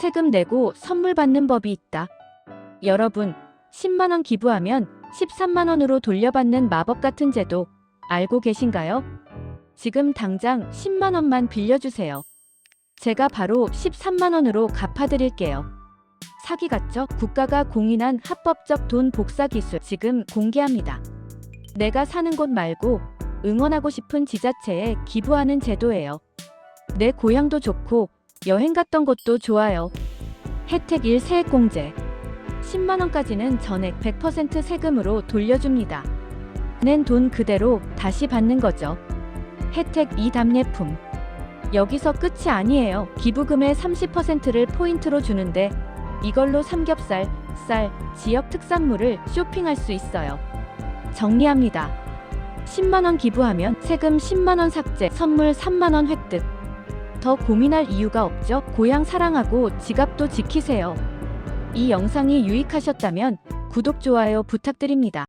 세금 내고 선물 받는 법이 있다. 여러분, 10만원 기부하면 13만원으로 돌려받는 마법 같은 제도 알고 계신가요? 지금 당장 10만원만 빌려주세요. 제가 바로 13만원으로 갚아드릴게요. 사기 같죠? 국가가 공인한 합법적 돈 복사 기술 지금 공개합니다. 내가 사는 곳 말고 응원하고 싶은 지자체에 기부하는 제도예요. 내 고향도 좋고 여행 갔던 곳도 좋아요. 혜택 1 세액 공제. 10만원까지는 전액 100% 세금으로 돌려줍니다. 낸 돈 그대로 다시 받는 거죠. 혜택 2 답례품. 여기서 끝이 아니에요. 기부금의 30%를 포인트로 주는데 이걸로 삼겹살, 쌀, 지역 특산물을 쇼핑할 수 있어요. 정리합니다. 10만원 기부하면 세금 10만원 삭제, 선물 3만원 획득. 더 고민할 이유가 없죠? 고향 사랑하고 지갑도 지키세요. 이 영상이 유익하셨다면 구독, 좋아요 부탁드립니다.